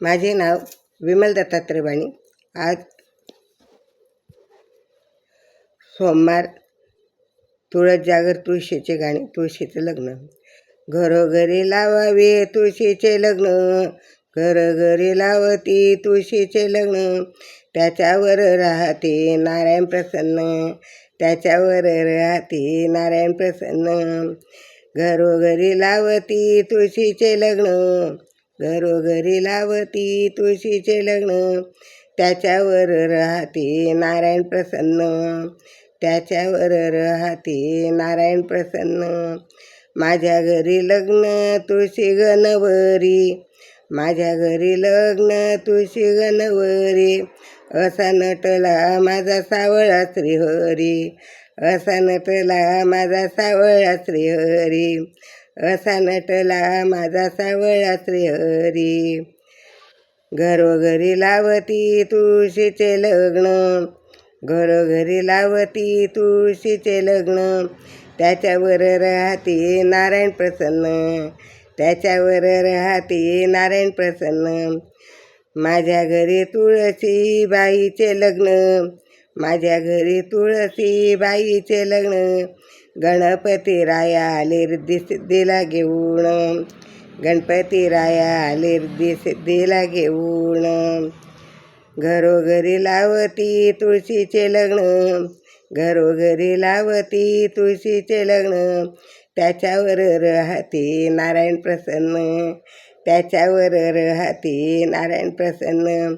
माझे नाव विमल दत्तात्रवाणी आज सोमवार तुळस जागर तुळशीचे गाणे तुळशीचं लग्न. घरोघरी लावावे तुळशीचे लग्न घरोघरी लावती तुळशीचे लग्न. त्याच्यावर राहते नारायण प्रसन्न त्याच्यावर राहते नारायण प्रसन्न. घरोघरी लावती तुळशीचे लग्न घरोघरी लावती तुळशीचे लग्न. त्याच्यावर राहते नारायण प्रसन्न. त्याच्यावर राहते नारायण प्रसन्न. माझ्या घरी लग्न तुळशी गणवरी. माझ्या घरी लग्न तुळशी गणवरी. असा नटला माझा सावळा श्रीहरी. असा नटला माझा सावळा श्रीहरी. असा नटला माझा सावळा श्रीहरी. घरोघरी लावती तुळशीचे लग्न. घरोघरी लावती तुळशीचे लग्न. त्याच्यावर राहते नारायण प्रसन्न. त्याच्यावर राहते नारायण प्रसन्न. माझ्या घरी तुळशी बाईचे लग्न. माझ्या घरी तुळशी बाईचे लग्न. गणपती राया आले रिद्धी सिद्धीला घेऊन गणपती राया आले रिद्धी सिद्धीला घेऊन घरोघरी लावती तुळशीचे लग्न घरोघरी लावती तुळशीचे लग्न त्याच्यावर राहते नारायण प्रसन्न त्याच्यावर राहते नारायण प्रसन्न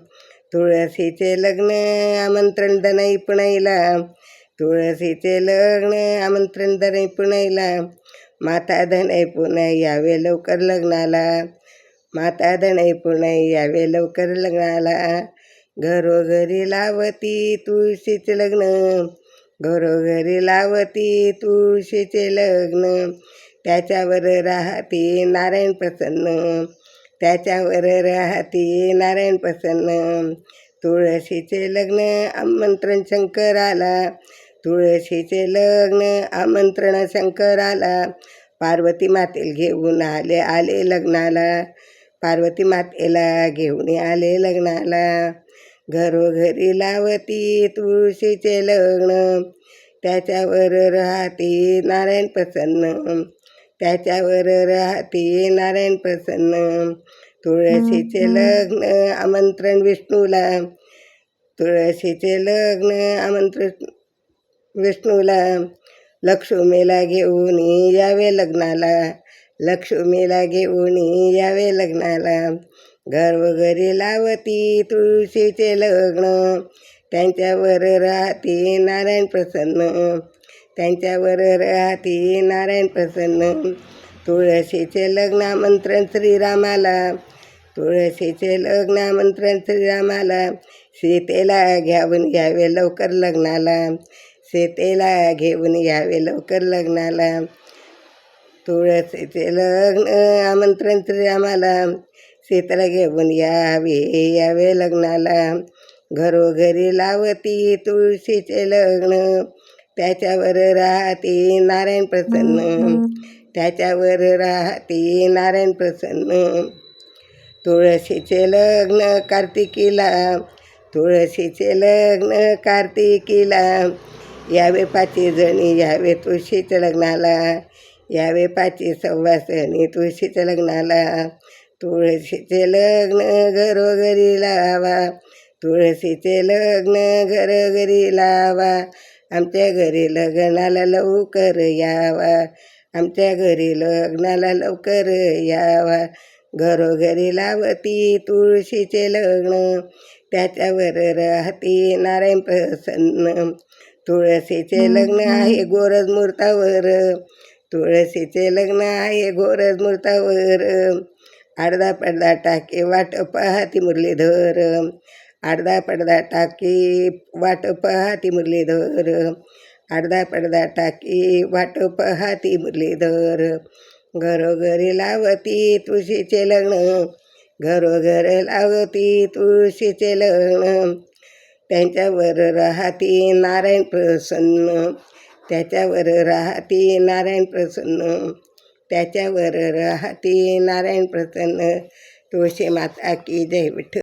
तुळशीचे लग्न आमंत्रण दनाई पुणाईला तुळशीचे लग्न आमंत्रण दनाई पुणाईला माता धनई पुणे यावे लवकर लग्नाला. माता धनई पुणे यावे लवकर लग्नाला. घरोघरी लावती तुळशीचे लग्न. घरोघरी लावती तुळशीचे लग्न. त्याच्यावर राहते नारायण प्रसन्न. त्याच्यावर राहते नारायण प्रसन्न. तुळशीचे लग्न आमंत्रण शंकराला. तुळशीचे लग्न आमंत्रण शंकराला. पार्वती मातेला घेऊन आले आले लग्नाला. पार्वती मातेला घेऊन आले लग्नाला. घरोघरी लावती तुळशीचे लग्न. त्याच्यावर राहते नारायण प्रसन्न. त्याच्यावर राहते नारायण प्रसन्न. तुळशीचे लग्न आमंत्रण विष्णूला. तुळशीचे लग्न आमंत्रण विष्णूला लक्ष्मीला घेऊन यावे लग्नाला लक्ष्मीला घेऊन यावे लग्नाला घरोघरी लावती तुळशीचे लग्न त्यांच्यावर राहते नारायण प्रसन्न त्यांच्यावर राहते नारायण प्रसन्न तुळशीचे लग्न आमंत्रण श्रीरामाला तुळशीचे लग्न आमंत्रण श्रीरामाला सीतेला घ्यावून घ्यावे लवकर लग्नाला सीतेला घेऊन यावे लवकर लग्नाला. तुळशीचे लग्न आमंत्रण श्रीरामाला सीतेला घेऊन यावे यावे लग्नाला. घरोघरी लावती तुळशीचे लग्न त्याच्यावर राहते नारायण प्रसन्न. त्याच्यावर राहते नारायण प्रसन्न. तुळशीचे लग्न कार्तिकीला तुळशीचे लग्न कार्तिकीला. यावे पाचे जणी यावे तुळशीच्या लग्नाला. यावे पाची सव्वासणी तुळशीच्या लग्नाला. तुळशीचे लग्न घरोघरी लावा. तुळशीचे लग्न घरोघरी लावा. आमच्या घरी लग्नाला लवकर यावा. आमच्या घरी लग्नाला लवकर यावा. घरोघरी लावती तुळशीचे लग्न. त्याच्यावर राहती नारायण प्रसन्न. तुळशीचे लग्न आहे गोरज मूर्तावर तुळशीचे लग्न आहे गोरज मूर्तावर अर्धा पडदा टाके वाट पाहती मुरलीधर. अर्धा पडदा टाकी वाट पाहती मुरलीधर. अर्धा पडदा टाकी वाट पाहती मुरलीधर. घरोघरी लावती तुळशीचे लग्न. घरोघर लावती तुळशीचे लग्न. त्यांच्यावर राहते नारायण प्रसन्न. त्याच्यावर राहते नारायण प्रसन्न. त्याच्यावर राहते नारायण प्रसन्न. तुळशी माता की जय विठ्ठल.